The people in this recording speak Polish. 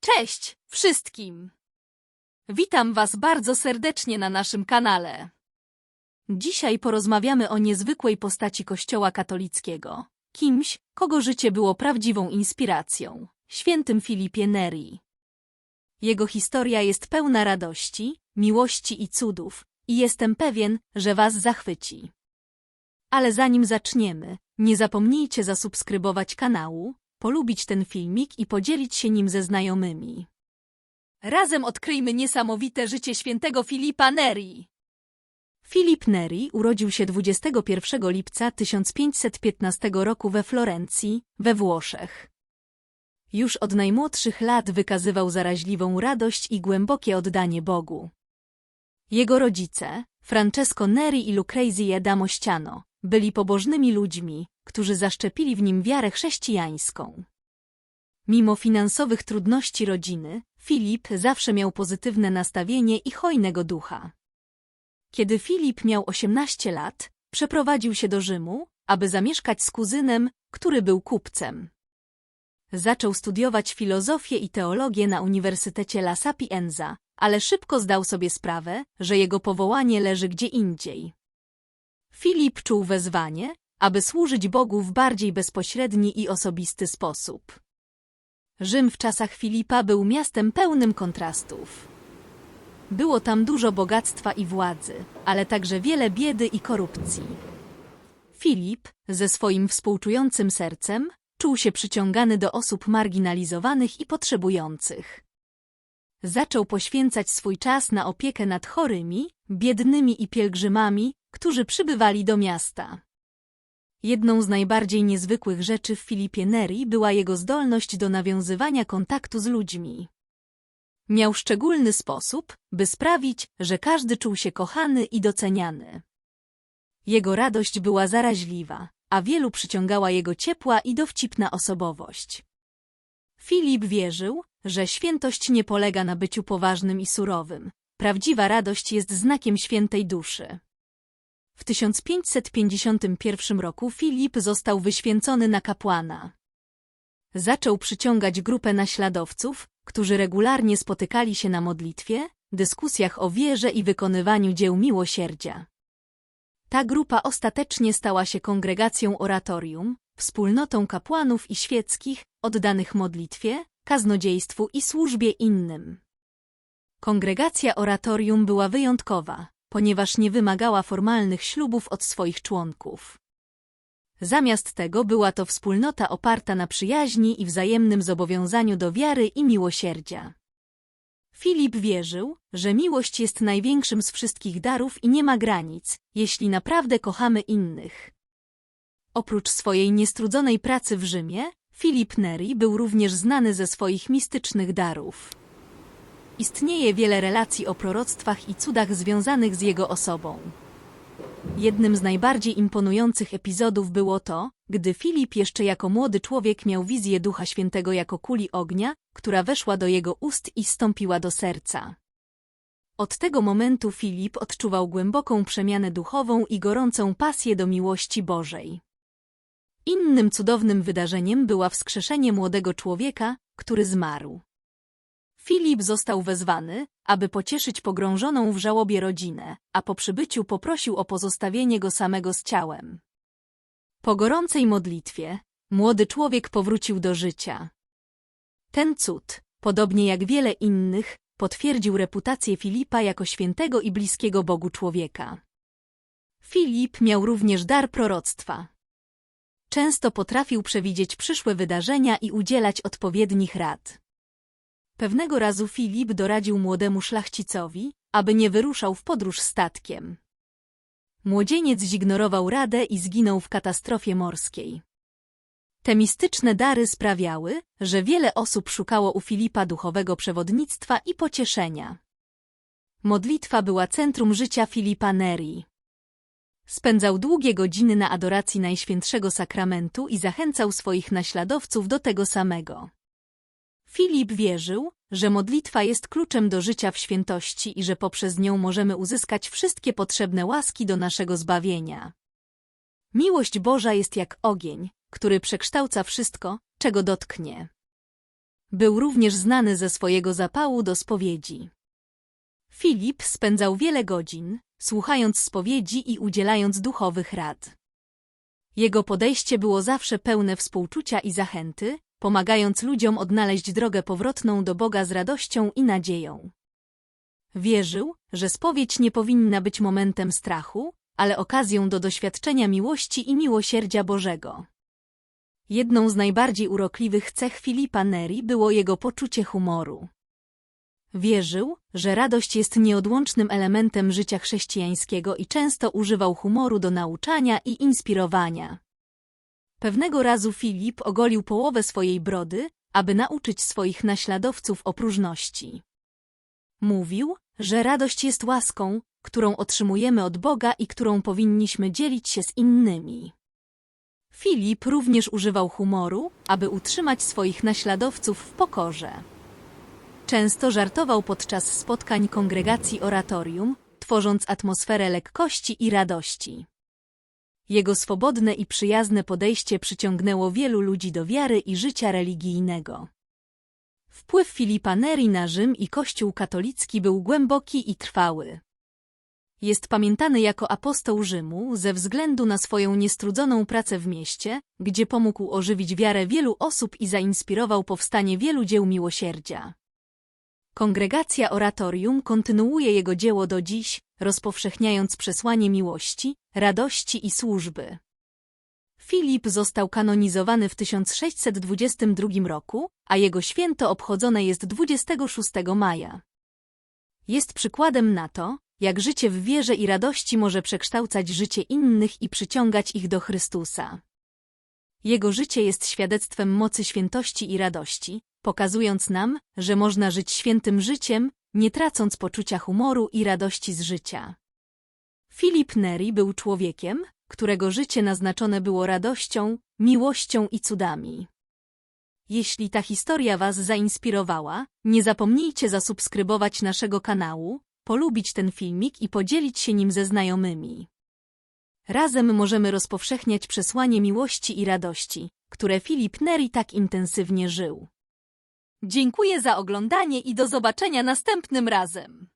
Cześć wszystkim! Witam Was bardzo serdecznie na naszym kanale. Dzisiaj porozmawiamy o niezwykłej postaci Kościoła katolickiego, kimś, kogo życie było prawdziwą inspiracją, świętym Filipie Neri. Jego historia jest pełna radości, miłości i cudów i jestem pewien, że Was zachwyci. Ale zanim zaczniemy, nie zapomnijcie zasubskrybować kanału, polubić ten filmik i podzielić się nim ze znajomymi. Razem odkryjmy niesamowite życie świętego Filipa Neri. Filip Neri urodził się 21 lipca 1515 roku we Florencji, we Włoszech. Już od najmłodszych lat wykazywał zaraźliwą radość i głębokie oddanie Bogu. Jego rodzice, Francesco Neri i Lucrezia da Mościano, byli pobożnymi ludźmi, którzy zaszczepili w nim wiarę chrześcijańską. Mimo finansowych trudności rodziny, Filip zawsze miał pozytywne nastawienie i hojnego ducha. Kiedy Filip miał 18 lat, przeprowadził się do Rzymu, aby zamieszkać z kuzynem, który był kupcem. Zaczął studiować filozofię i teologię na Uniwersytecie La Sapienza, ale szybko zdał sobie sprawę, że jego powołanie leży gdzie indziej. Filip czuł wezwanie, aby służyć Bogu w bardziej bezpośredni i osobisty sposób. Rzym w czasach Filipa był miastem pełnym kontrastów. Było tam dużo bogactwa i władzy, ale także wiele biedy i korupcji. Filip, ze swoim współczującym sercem, czuł się przyciągany do osób marginalizowanych i potrzebujących. Zaczął poświęcać swój czas na opiekę nad chorymi, biednymi i pielgrzymami, którzy przybywali do miasta. Jedną z najbardziej niezwykłych rzeczy w Filipie Neri była jego zdolność do nawiązywania kontaktu z ludźmi. Miał szczególny sposób, by sprawić, że każdy czuł się kochany i doceniany. Jego radość była zaraźliwa, a wielu przyciągała jego ciepła i dowcipna osobowość. Filip wierzył, że świętość nie polega na byciu poważnym i surowym. Prawdziwa radość jest znakiem świętej duszy. W 1551 roku Filip został wyświęcony na kapłana. Zaczął przyciągać grupę naśladowców, którzy regularnie spotykali się na modlitwie, dyskusjach o wierze i wykonywaniu dzieł miłosierdzia. Ta grupa ostatecznie stała się kongregacją oratorium, wspólnotą kapłanów i świeckich, oddanych modlitwie, kaznodziejstwu i służbie innym. Kongregacja oratorium była wyjątkowa, ponieważ nie wymagała formalnych ślubów od swoich członków. Zamiast tego była to wspólnota oparta na przyjaźni i wzajemnym zobowiązaniu do wiary i miłosierdzia. Filip wierzył, że miłość jest największym z wszystkich darów i nie ma granic, jeśli naprawdę kochamy innych. Oprócz swojej niestrudzonej pracy w Rzymie, Filip Neri był również znany ze swoich mistycznych darów. Istnieje wiele relacji o proroctwach i cudach związanych z jego osobą. Jednym z najbardziej imponujących epizodów było to, gdy Filip jeszcze jako młody człowiek miał wizję Ducha Świętego jako kuli ognia, która weszła do jego ust i stąpiła do serca. Od tego momentu Filip odczuwał głęboką przemianę duchową i gorącą pasję do miłości Bożej. Innym cudownym wydarzeniem była wskrzeszenie młodego człowieka, który zmarł. Filip został wezwany, aby pocieszyć pogrążoną w żałobie rodzinę, a po przybyciu poprosił o pozostawienie go samego z ciałem. Po gorącej modlitwie, młody człowiek powrócił do życia. Ten cud, podobnie jak wiele innych, potwierdził reputację Filipa jako świętego i bliskiego Bogu człowieka. Filip miał również dar proroctwa. Często potrafił przewidzieć przyszłe wydarzenia i udzielać odpowiednich rad. Pewnego razu Filip doradził młodemu szlachcicowi, aby nie wyruszał w podróż statkiem. Młodzieniec zignorował radę i zginął w katastrofie morskiej. Te mistyczne dary sprawiały, że wiele osób szukało u Filipa duchowego przewodnictwa i pocieszenia. Modlitwa była centrum życia Filipa Neri. Spędzał długie godziny na adoracji Najświętszego Sakramentu i zachęcał swoich naśladowców do tego samego. Filip wierzył, że modlitwa jest kluczem do życia w świętości i że poprzez nią możemy uzyskać wszystkie potrzebne łaski do naszego zbawienia. Miłość Boża jest jak ogień, który przekształca wszystko, czego dotknie. Był również znany ze swojego zapału do spowiedzi. Filip spędzał wiele godzin, słuchając spowiedzi i udzielając duchowych rad. Jego podejście było zawsze pełne współczucia i zachęty, pomagając ludziom odnaleźć drogę powrotną do Boga z radością i nadzieją. Wierzył, że spowiedź nie powinna być momentem strachu, ale okazją do doświadczenia miłości i miłosierdzia Bożego. Jedną z najbardziej urokliwych cech Filipa Neri było jego poczucie humoru. Wierzył, że radość jest nieodłącznym elementem życia chrześcijańskiego i często używał humoru do nauczania i inspirowania. Pewnego razu Filip ogolił połowę swojej brody, aby nauczyć swoich naśladowców o próżności. Mówił, że radość jest łaską, którą otrzymujemy od Boga i którą powinniśmy dzielić się z innymi. Filip również używał humoru, aby utrzymać swoich naśladowców w pokorze. Często żartował podczas spotkań kongregacji oratorium, tworząc atmosferę lekkości i radości. Jego swobodne i przyjazne podejście przyciągnęło wielu ludzi do wiary i życia religijnego. Wpływ Filipa Neri na Rzym i Kościół katolicki był głęboki i trwały. Jest pamiętany jako apostoł Rzymu ze względu na swoją niestrudzoną pracę w mieście, gdzie pomógł ożywić wiarę wielu osób i zainspirował powstanie wielu dzieł miłosierdzia. Kongregacja Oratorium kontynuuje jego dzieło do dziś, rozpowszechniając przesłanie miłości, radości i służby. Filip został kanonizowany w 1622 roku, a jego święto obchodzone jest 26 maja. Jest przykładem na to, jak życie w wierze i radości może przekształcać życie innych i przyciągać ich do Chrystusa. Jego życie jest świadectwem mocy świętości i radości, pokazując nam, że można żyć świętym życiem, nie tracąc poczucia humoru i radości z życia. Filip Neri był człowiekiem, którego życie naznaczone było radością, miłością i cudami. Jeśli ta historia Was zainspirowała, nie zapomnijcie zasubskrybować naszego kanału, polubić ten filmik i podzielić się nim ze znajomymi. Razem możemy rozpowszechniać przesłanie miłości i radości, które Filip Neri tak intensywnie żył. Dziękuję za oglądanie i do zobaczenia następnym razem.